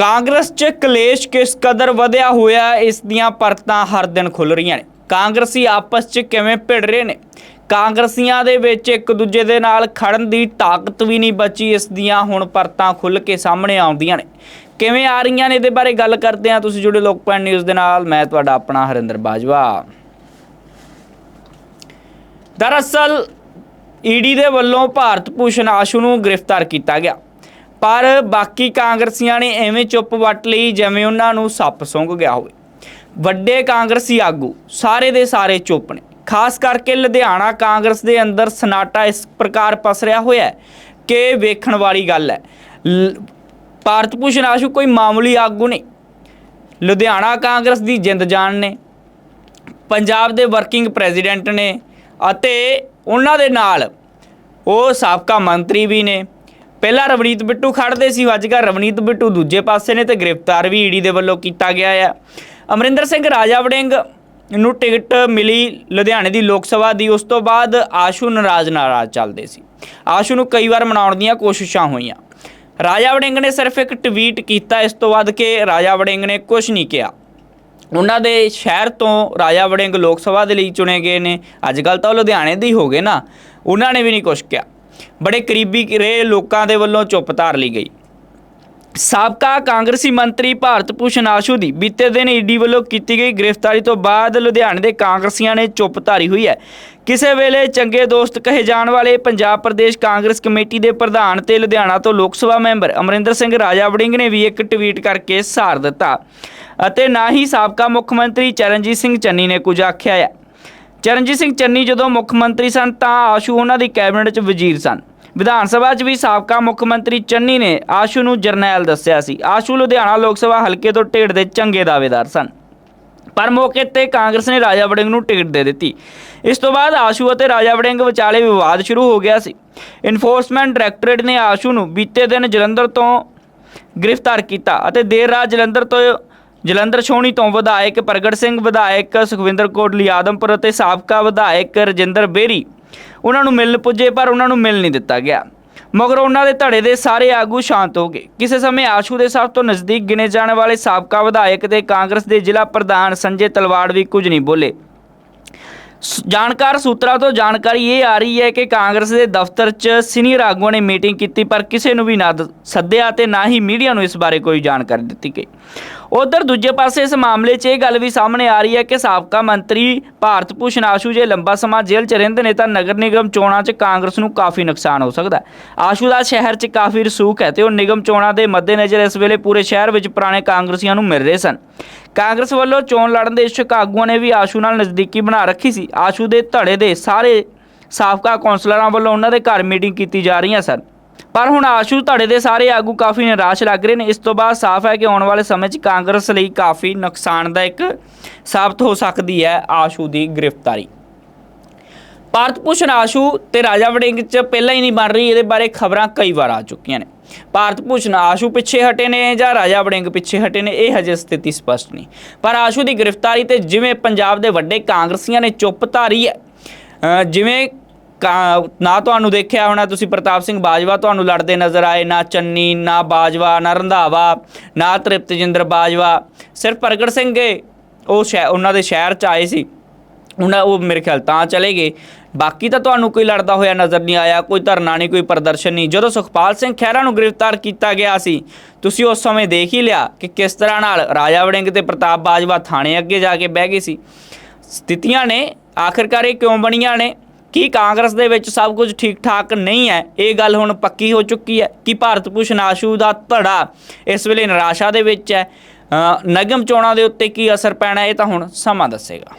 ਕਾਂਗਰਸ 'ਚ ਕਲੇਸ਼ ਕਿਸ ਕਦਰ ਵਧਿਆ ਹੋਇਆ, ਇਸ ਦੀਆਂ ਪਰਤਾਂ ਹਰ ਦਿਨ ਖੁੱਲ ਰਹੀਆਂ ਨੇ। ਕਾਂਗਰਸੀ ਆਪਸ 'ਚ ਕਿਵੇਂ ਭਿੜ ਰਹੇ ਨੇ? ਕਾਂਗਰਸੀਆਂ ਦੇ ਵਿੱਚ ਇੱਕ ਦੂਜੇ ਦੇ ਨਾਲ ਖੜਨ ਦੀ ਤਾਕਤ ਵੀ ਨਹੀਂ ਬਚੀ, ਇਸ ਦੀਆਂ ਹੁਣ ਪਰਤਾਂ ਖੁੱਲ ਕੇ ਸਾਹਮਣੇ ਆਉਂਦੀਆਂ ਨੇ। ਕਿਵੇਂ ਆ ਰਹੀਆਂ ਨੇ ਇਹਦੇ ਬਾਰੇ ਗੱਲ ਕਰਦੇ ਹਾਂ। ਤੁਸੀਂ ਜੁੜੇ ਲੋਕਪਾਲ ਨਿਊਜ਼ ਦੇ ਨਾਲ, ਮੈਂ ਤੁਹਾਡਾ ਆਪਣਾ ਹਰਿੰਦਰ ਬਾਜਵਾ। ਦਰਅਸਲ ਈਡੀ ਦੇ ਵੱਲੋਂ ਭਾਰਤ ਭੂਸ਼ਣ ਆਸ਼ੂ ਨੂੰ ਗ੍ਰਿਫਤਾਰ ਕੀਤਾ ਗਿਆ। ਪਰ ਬਾਕੀ ਕਾਂਗਰਸੀਆਂ ਨੇ ਐਵੇਂ ਚੁੱਪ ਵੱਟ ਲਈ ਜਿਵੇਂ ਉਹਨਾਂ ਨੂੰ ਸੱਪ ਸੁੰਘ ਗਿਆ ਹੋਵੇ। ਵੱਡੇ ਕਾਂਗਰਸੀ ਆਗੂ ਸਾਰੇ ਦੇ ਸਾਰੇ ਚੁੱਪ ਨੇ। ਖਾਸ ਕਰਕੇ ਲੁਧਿਆਣਾ ਕਾਂਗਰਸ ਦੇ ਅੰਦਰ ਸਨਾਟਾ ਇਸ ਪ੍ਰਕਾਰ ਪਸਰਿਆ ਹੋਇਆ ਹੈ ਕਿ ਵੇਖਣ ਵਾਲੀ ਗੱਲ ਹੈ। ਲ- ਭਾਰਤ ਭੂਸ਼ਣ ਆਸ਼ੂ ਕੋਈ ਮਾਮੂਲੀ ਆਗੂ ਨਹੀਂ। ਲੁਧਿਆਣਾ ਕਾਂਗਰਸ ਦੀ ਜਿੰਦ ਜਾਨ ਨੇ। ਪੰਜਾਬ ਦੇ ਵਰਕਿੰਗ ਪ੍ਰੈਜ਼ੀਡੈਂਟ ਨੇ ਅਤੇ ਉਹਨਾਂ ਦੇ ਨਾਲ ਉਹ ਸਾਬਕਾ ਮੰਤਰੀ ਵੀ ਨੇ। ਪਹਿਲਾਂ ਰਵਨੀਤ ਬਿੱਟੂ ਖੜਦੇ ਸੀ ਅੱਜ ਕੱਲ੍ਹ ਰਵਨੀਤ ਬਿੱਟੂ ਦੂਜੇ ਪਾਸੇ ਨੇ ਤੇ ਗ੍ਰਿਫਤਾਰ ਵੀ ਈਡੀ ਦੇ ਵੱਲੋਂ ਕੀਤਾ ਗਿਆ ਆ। ਅਮਰਿੰਦਰ ਸਿੰਘ ਰਾਜਾ ਵੜਿੰਗ ਨੂੰ ਟਿਕਟ ਮਿਲੀ ਲੁਧਿਆਣੇ ਦੀ ਲੋਕ ਸਭਾ ਦੀ, ਉਸ ਤੋਂ ਬਾਅਦ ਆਸ਼ੂ ਨਾਰਾਜ਼ ਨਾਰਾਜ਼ ਚੱਲਦੇ ਸੀ। ਆਸ਼ੂ ਨੂੰ ਕਈ ਵਾਰ ਮਨਾਉਣ ਦੀਆਂ ਕੋਸ਼ਿਸ਼ਾਂ ਹੋਈਆਂ। ਰਾਜਾ ਵੜਿੰਗ ਨੇ ਸਿਰਫ ਇੱਕ ਟਵੀਟ ਕੀਤਾ, ਇਸ ਤੋਂ ਬਾਅਦ ਕਿ ਰਾਜਾ ਵੜਿੰਗ ਨੇ ਕੁਝ ਨਹੀਂ ਕਿਹਾ। ਉਹਨਾਂ ਦੇ ਸ਼ਹਿਰ ਤੋਂ ਰਾਜਾ ਵੜਿੰਗ ਲੋਕ ਸਭਾ ਦੇ ਲਈ ਚੁਣੇ ਗਏ ਨੇ। ਅੱਜ ਕੱਲ ਤਾਂ ਉਹ ਲੁਧਿਆਣੇ ਦੇ ਹੀ ਹੋ ਗਏ ਨਾ। ਉਹਨਾਂ ਨੇ ਵੀ ਨਹੀਂ ਕੁਝ ਕਿਹਾ। ਬੜੇ ਕਰੀਬੀ ਰਹੇ ਲੋਕਾਂ ਦੇ ਵੱਲੋਂ ਚੁੱਪ ਧਾਰ ਲਈ ਗਈ। ਸਾਬਕਾ ਕਾਂਗਰਸੀ ਮੰਤਰੀ ਭਾਰਤ ਭੂਸ਼ਣ ਆਸ਼ੂ ਦੀ ਬੀਤੇ ਦਿਨ ਈਡੀ ਵੱਲੋਂ ਕੀਤੀ ਗਈ ਗ੍ਰਿਫਤਾਰੀ ਤੋਂ ਬਾਅਦ ਲੁਧਿਆਣੇ ਦੇ ਕਾਂਗਰਸੀਆਂ ਨੇ ਚੁੱਪ ਧਾਰੀ ਹੋਈ ਹੈ। ਕਿਸੇ ਵੇਲੇ ਚੰਗੇ ਦੋਸਤ ਕਹੇ ਜਾਣ ਵਾਲੇ ਪੰਜਾਬ ਪ੍ਰਦੇਸ਼ ਕਾਂਗਰਸ ਕਮੇਟੀ ਦੇ ਪ੍ਰਧਾਨ ਤੇ ਲੁਧਿਆਣਾ ਤੋਂ ਲੋਕ ਸਭਾ ਮੈਂਬਰ ਅਮਰਿੰਦਰ ਸਿੰਘ ਰਾਜਾ ਵੜਿੰਗ ਨੇ ਵੀ ਇੱਕ ਟਵੀਟ ਕਰਕੇ ਸਾਰ ਦਿੱਤਾ। ਅਤੇ ਨਾ ਹੀ ਸਾਬਕਾ ਮੁੱਖ ਮੰਤਰੀ ਚਰਨਜੀਤ ਸਿੰਘ ਚੰਨੀ ਨੇ ਕੁਝ ਆਖਿਆ ਹੈ। ਚਰਨਜੀਤ ਸਿੰਘ ਚੰਨੀ ਜਦੋਂ ਮੁੱਖ ਮੰਤਰੀ ਸਨ ਤਾਂ ਆਸ਼ੂ ਉਹਨਾਂ ਦੀ ਕੈਬਨਿਟ 'ਚ ਵਜ਼ੀਰ ਸਨ। ਵਿਧਾਨ ਸਭਾ 'ਚ ਵੀ ਸਾਬਕਾ ਮੁੱਖ ਮੰਤਰੀ ਚੰਨੀ ਨੇ ਆਸ਼ੂ ਨੂੰ ਜਰਨੈਲ ਦੱਸਿਆ ਸੀ। ਆਸ਼ੂ ਲੁਧਿਆਣਾ ਲੋਕ ਸਭਾ ਹਲਕੇ ਤੋਂ ਢੇੜ ਦੇ ਚੰਗੇ ਦਾਅਵੇਦਾਰ ਸਨ। ਪਰ ਮੌਕੇ ਤੇ ਕਾਂਗਰਸ ਨੇ ਰਾਜਾ ਵੜਿੰਗ ਨੂੰ ਟਿਕਟ ਦੇ ਦਿੱਤੀ। ਇਸ ਤੋਂ ਬਾਅਦ ਆਸ਼ੂ ਅਤੇ ਰਾਜਾ ਵੜਿੰਗ ਵਿਚਾਲੇ ਵਿਵਾਦ ਸ਼ੁਰੂ ਹੋ ਗਿਆ ਸੀ। ਇਨਫੋਰਸਮੈਂਟ ਡਾਇਰੈਕਟੋਰੇਟ ਨੇ ਆਸ਼ੂ ਨੂੰ ਬੀਤੇ ਦਿਨ ਜਲੰਧਰ ਤੋਂ ਗ੍ਰਿਫਤਾਰ ਕੀਤਾ ਅਤੇ ਦੇਰ ਰਾਤ ਜਲੰਧਰ ਤੋਂ ਜਲੰਧਰ ਛੋਣੀ ਤੋਂ ਵਿਧਾਇਕ ਪ੍ਰਗਟ ਸਿੰਘ, ਵਿਧਾਇਕ ਸੁਖਵਿੰਦਰ ਕੋਟਲੀ, ਆਦਮਪੁਰ ਅਤੇ ਸਾਬਕਾ ਵਿਧਾਇਕ ਰਜਿੰਦਰ ਬੇਰੀ। ਉਹਨਾਂ ਨੂੰ ਮਿਲਣ ਪੁੱਜੇ, ਪਰ ਉਹਨਾਂ ਨੂੰ ਮਿਲ ਨਹੀਂ ਦਿੱਤਾ ਗਿਆ। ਮਗਰ ਉਹਨਾਂ ਦੇ ਧੜੇ ਦੇ ਸਾਰੇ ਆਗੂ ਸ਼ਾਂਤ ਹੋ ਗਏ। ਕਿਸੇ ਸਮੇਂ ਆਸ਼ੂ ਦੇ ਸਭ ਤੋਂ ਨਜ਼ਦੀਕ ਗਿਣੇ ਜਾਣ ਵਾਲੇ ਸਾਬਕਾ ਵਿਧਾਇਕ ਤੇ ਕਾਂਗਰਸ ਦੇ ਜ਼ਿਲ੍ਹਾ ਪ੍ਰਧਾਨ ਸੰਜੇ ਤਲਵਾੜ ਵੀ ਕੁਝ ਨਹੀਂ ਬੋਲੇ। ਜਾਣਕਾਰ ਸੂਤਰਾਂ ਤੋਂ ਜਾਣਕਾਰੀ ਇਹ ਆ ਰਹੀ ਹੈ ਕਿ ਕਾਂਗਰਸ ਦੇ ਦਫ਼ਤਰ 'ਚ ਸੀਨੀਅਰ ਆਗੂਆਂ ਨੇ ਮੀਟਿੰਗ ਕੀਤੀ, ਪਰ ਕਿਸੇ ਨੂੰ ਵੀ ਨਾ ਸੱਦਿਆ ਤੇ ਨਾ ਹੀ ਮੀਡੀਆ ਨੂੰ ਇਸ ਬਾਰੇ ਕੋਈ ਜਾਣਕਾਰੀ ਦਿੱਤੀ ਗਈ। ਉਧਰ ਦੂਜੇ ਪਾਸੇ ਇਸ ਮਾਮਲੇ 'ਚ ਇਹ ਗੱਲ ਵੀ ਸਾਹਮਣੇ ਆ ਰਹੀ ਹੈ ਕਿ ਸਾਬਕਾ ਮੰਤਰੀ ਭਾਰਤ ਭੂਸ਼ਣ ਆਸ਼ੂ ਜੇ ਲੰਬਾ ਸਮਾਂ ਜੇਲ੍ਹ 'ਚ ਰਹਿੰਦੇ ਨੇ ਤਾਂ ਨਗਰ ਨਿਗਮ ਚੋਣਾਂ 'ਚ ਕਾਂਗਰਸ ਨੂੰ ਕਾਫੀ ਨੁਕਸਾਨ ਹੋ ਸਕਦਾ ਆਸ਼ੂ ਦਾ ਸ਼ਹਿਰ 'ਚ ਕਾਫੀ ਰਸੂਖ ਹੈ ਤੇ ਉਹ ਨਿਗਮ ਚੋਣਾਂ ਦੇ ਮੱਦੇਨਜ਼ਰ ਇਸ ਵੇਲੇ ਪੂਰੇ ਸ਼ਹਿਰ ਵਿੱਚ ਪੁਰਾਣੇ ਕਾਂਗਰਸੀਆਂ ਨੂੰ ਮਿਲ ਰਹੇ ਸਨ। ਕਾਂਗਰਸ ਵੱਲੋਂ ਚੋਣ ਲੜਨ ਦੇ ਇੱਛੁਕ ਆਗੂਆਂ ਨੇ ਵੀ ਆਸ਼ੂ ਨਾਲ ਨਜ਼ਦੀਕੀ ਬਣਾ ਰੱਖੀ ਸੀ। ਆਸ਼ੂ ਦੇ ਧੜੇ ਦੇ ਸਾਰੇ ਸਾਬਕਾ ਕੌਂਸਲਰਾਂ ਵੱਲੋਂ ਉਹਨਾਂ ਦੇ ਘਰ ਮੀਟਿੰਗ ਕੀਤੀ ਜਾ ਰਹੀਆਂ ਸਨ। ਪਰ ਹੁਣ ਆਸ਼ੂ ਧੜੇ ਦੇ ਸਾਰੇ ਆਗੂ ਕਾਫੀ ਨਿਰਾਸ਼ ਲੱਗ ਰਹੇ ਨੇ। ਇਸ ਤੋਂ ਬਾਅਦ ਸਾਫ਼ ਹੈ ਕਿ ਆਉਣ ਵਾਲੇ ਸਮੇਂ 'ਚ ਕਾਂਗਰਸ ਲਈ ਕਾਫੀ ਨੁਕਸਾਨਦਾਇਕ ਸਾਬਤ ਹੋ ਸਕਦੀ ਹੈ ਆਸ਼ੂ ਦੀ ਗ੍ਰਿਫਤਾਰੀ। ਭਾਰਤ ਭੂਸ਼ਣ ਆਸ਼ੂ ਤੇ ਰਾਜਾ ਵੜਿੰਗ 'ਚ ਪਹਿਲਾਂ ਹੀ ਨਹੀਂ ਬਣ ਰਹੀ ਇਹਦੇ ਬਾਰੇ ਖਬਰਾਂ ਕਈ ਵਾਰ ਆ ਚੁੱਕੀਆਂ ਨੇ। ਭਾਰਤ ਭੂਸ਼ਣ ਆਸ਼ੂ ਪਿੱਛੇ ਹਟੇ ਨੇ ਜਾਂ ਰਾਜਾ ਵੜਿੰਗ ਪਿੱਛੇ ਹਟੇ ਨੇ ਇਹ ਹਜੇ ਸਥਿਤੀ ਸਪਸ਼ਟ ਨਹੀਂ। ਪਰ ਆਸ਼ੂ ਦੀ ਗ੍ਰਿਫਤਾਰੀ ਤੇ ਜਿਵੇਂ ਪੰਜਾਬ ਦੇ ਵੱਡੇ ਕਾਂਗਰਸੀਆਂ ਨੇ ਚੁੱਪ ਧਾਰੀ ਹੈ ਅ, ਜਿਵੇਂ ਨਾ ਤੁਹਾਨੂੰ ਦੇਖਿਆ ਹੋਣਾ, ਤੁਸੀਂ ਪ੍ਰਤਾਪ ਸਿੰਘ ਬਾਜਵਾ ਤੁਹਾਨੂੰ ਲੜਦੇ ਨਜ਼ਰ ਆਏ, ਨਾ ਚੰਨੀ, ਨਾ ਬਾਜਵਾ, ਨਾ ਰੰਧਾਵਾ, ਨਾ ਤ੍ਰਿਪਤਜਿੰਦਰ ਬਾਜਵਾ। ਸਿਰਫ ਪ੍ਰਗਟ ਸਿੰਘ ਗੇ ਉਹ ਸ਼ਹਿ- ਉਹਨਾਂ ਦੇ ਸ਼ਹਿਰ ਚ ਆਏ ਸੀ। ਉਹਨਾਂ ਉਹ ਮੇਰੇ ਖਿਆਲ ਤਾਂ ਚਲੇ ਗਏ। ਬਾਕੀ ਤਾਂ ਤੁਹਾਨੂੰ ਕੋਈ ਲੜਦਾ ਹੋਇਆ ਨਜ਼ਰ ਨਹੀਂ ਆਇਆ, ਕੋਈ ਧਰਨਾ ਨਹੀਂ, ਕੋਈ ਪ੍ਰਦਰਸ਼ਨ ਨਹੀਂ। ਜਦੋਂ ਸੁਖਪਾਲ ਸਿੰਘ ਖਹਿਰਾ ਨੂੰ ਗ੍ਰਿਫਤਾਰ ਕੀਤਾ ਗਿਆ ਸੀ, ਤੁਸੀਂ ਉਸ ਸਮੇਂ ਦੇਖ ਹੀ ਲਿਆ ਕਿ ਕਿਸ ਤਰ੍ਹਾਂ ਨਾਲ ਰਾਜਾ ਵੜਿੰਗ ਤੇ ਪ੍ਰਤਾਪ ਬਾਜਵਾ ਥਾਣੇ ਅੱਗੇ ਜਾ ਕੇ ਬਹਿ ਗਏ ਸੀ। ਸਥਿਤੀਆਂ ਨੇ ਆਖਿਰਕਾਰ ਇਹ ਕਿਉਂ ਬਣੀਆਂ ਨੇ? ਕੀ ਕਾਂਗਰਸ ਦੇ ਵਿੱਚ ਸਭ ਕੁਝ ਠੀਕ ਠਾਕ ਨਹੀਂ ਹੈ? ਇਹ ਗੱਲ ਹੁਣ ਪੱਕੀ ਹੋ ਚੁੱਕੀ ਹੈ। ਕਿ ਭਾਰਤ ਭੂਸ਼ਣ ਆਸ਼ੂ ਦਾ ਧੜਾ ਇਸ ਵੇਲੇ ਨਿਰਾਸ਼ਾ ਦੇ ਵਿੱਚ ਹੈ? ਨਗਮ ਚੋਣਾਂ ਦੇ ਉੱਤੇ ਕੀ ਅਸਰ ਪੈਣਾ, ਇਹ ਤਾਂ ਹੁਣ ਸਮਾਂ ਦੱਸੇਗਾ।